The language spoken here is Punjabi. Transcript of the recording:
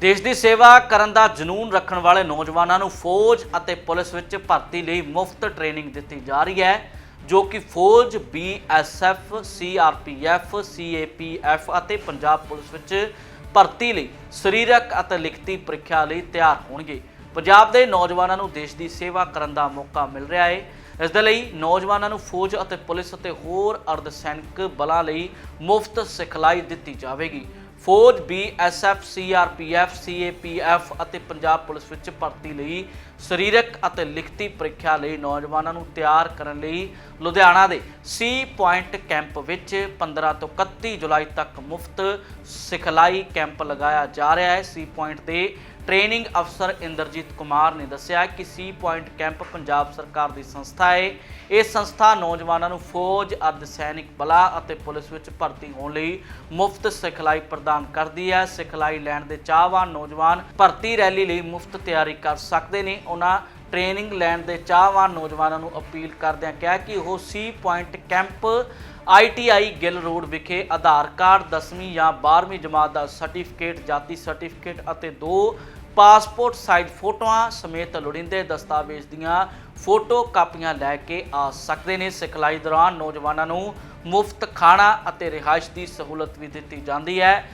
ਦੇਸ਼ ਦੀ ਸੇਵਾ ਕਰਨ ਦਾ ਜਨੂਨ ਰੱਖਣ ਵਾਲੇ ਨੌਜਵਾਨਾਂ ਨੂੰ ਫੌਜ ਅਤੇ ਪੁਲਿਸ ਵਿੱਚ ਭਰਤੀ ਲਈ ਮੁਫਤ ਟ੍ਰੇਨਿੰਗ ਦਿੱਤੀ ਜਾ ਰਹੀ ਹੈ, ਜੋ ਕਿ ਫੌਜ ਬੀਐਸਐਫ ਸੀਆਰਪੀਐਫ ਸੀਏਪੀਐਫ ਅਤੇ ਪੰਜਾਬ ਪੁਲਿਸ ਵਿੱਚ ਭਰਤੀ ਲਈ ਸਰੀਰਕ ਅਤੇ ਲਿਖਤੀ ਪ੍ਰੀਖਿਆ ਲਈ ਤਿਆਰ ਹੋਣਗੇ। ਪੰਜਾਬ ਦੇ ਨੌਜਵਾਨਾਂ ਨੂੰ ਦੇਸ਼ ਦੀ ਸੇਵਾ ਕਰਨ ਦਾ ਮੌਕਾ ਮਿਲ ਰਿਹਾ ਹੈ। ਇਸ ਦੇ ਲਈ ਨੌਜਵਾਨਾਂ ਨੂੰ ਫੌਜ ਅਤੇ ਪੁਲਿਸ ਅਤੇ ਹੋਰ ਅਰਧ ਸੈਨਿਕ ਬਲਾਂ ਲਈ ਮੁਫਤ ਸਿਖਲਾਈ ਦਿੱਤੀ ਜਾਵੇਗੀ। ਫੌਜ ਬੀਐਸਐਫ ਸੀਆਰਪੀਐਫ ਸੀਏਪੀਐਫ ਅਤੇ ਪੰਜਾਬ ਪੁਲਿਸ ਵਿੱਚ ਭਰਤੀ ਲਈ ਸਰੀਰਕ ਅਤੇ ਲਿਖਤੀ ਪ੍ਰੀਖਿਆ ਲਈ ਨੌਜਵਾਨਾਂ ਨੂੰ ਤਿਆਰ ਕਰਨ ਲਈ ਲੁਧਿਆਣਾ ਦੇ ਸੀ ਪੁਆਇੰਟ ਕੈਂਪ ਵਿੱਚ 15 ਤੋਂ 31 ਜੁਲਾਈ ਤੱਕ ਮੁਫਤ ਸਿਖਲਾਈ ਕੈਂਪ ਲਗਾਇਆ ਜਾ ਰਿਹਾ ਹੈ। ਸੀ ਪੁਆਇੰਟ ਦੇ ਟ੍ਰੇਨਿੰਗ ਅਫਸਰ ਇੰਦਰਜੀਤ ਕੁਮਾਰ ਨੇ ਦੱਸਿਆ ਕਿ ਸੀ ਪੁਆਇੰਟ ਕੈਂਪ ਪੰਜਾਬ ਸਰਕਾਰ ਦੀ ਸੰਸਥਾ ਹੈ ਇਹ ਸੰਸਥਾ ਨੌਜਵਾਨਾਂ ਨੂੰ ਫੌਜ, ਅਰਧ ਸੈਨਿਕ ਬਲਾਂ ਅਤੇ ਪੁਲਿਸ ਵਿੱਚ ਭਰਤੀ ਹੋਣ ਲਈ ਮੁਫਤ ਸਿਖਲਾਈ ਪ੍ਰਦਾਨ ਕਰਦੀ ਹੈ। ਸਿਖਲਾਈ ਲੈਣ ਦੇ ਚਾਹਵਾਨ ਨੌਜਵਾਨ ਭਰਤੀ ਰੈਲੀ ਲਈ ਮੁਫਤ ਤਿਆਰੀ ਕਰ ਸਕਦੇ ਨੇ। ਉਹਨਾਂ ਟ੍ਰੇਨਿੰਗ ਲੈਣ ਦੇ ਚਾਹਵਾਨ ਨੌਜਵਾਨਾਂ ਨੂੰ ਅਪੀਲ ਕਰਦਿਆਂ ਕਿਹਾ ਕਿ ਉਹ ਸੀ point camp ITI Gill road ਵਿਖੇ ਆਧਾਰ ਕਾਰਡ 10ਵੀਂ ਜਾਂ 12ਵੀਂ ਜਮਾਤ ਦਾ ਸਰਟੀਫਿਕੇਟ, ਜਾਤੀ ਸਰਟੀਫਿਕੇਟ ਅਤੇ ਦੋ ਪਾਸਪੋਰਟ ਸਾਈਜ਼ ਫੋਟੋਆਂ ਸਮੇਤ ਲੋੜੀਂਦੇ ਦਸਤਾਵੇਜ਼ ਦੀਆਂ ਫੋਟੋ ਕਾਪੀਆਂ ਲੈ ਕੇ ਆ ਸਕਦੇ ਨੇ। ਸਿਖਲਾਈ ਦੌਰਾਨ ਨੌਜਵਾਨਾਂ ਨੂੰ ਮੁਫਤ ਖਾਣਾ ਅਤੇ ਰਿਹਾਇਸ਼ ਦੀ ਸਹੂਲਤ ਵੀ ਦਿੱਤੀ ਜਾਂਦੀ ਹੈ।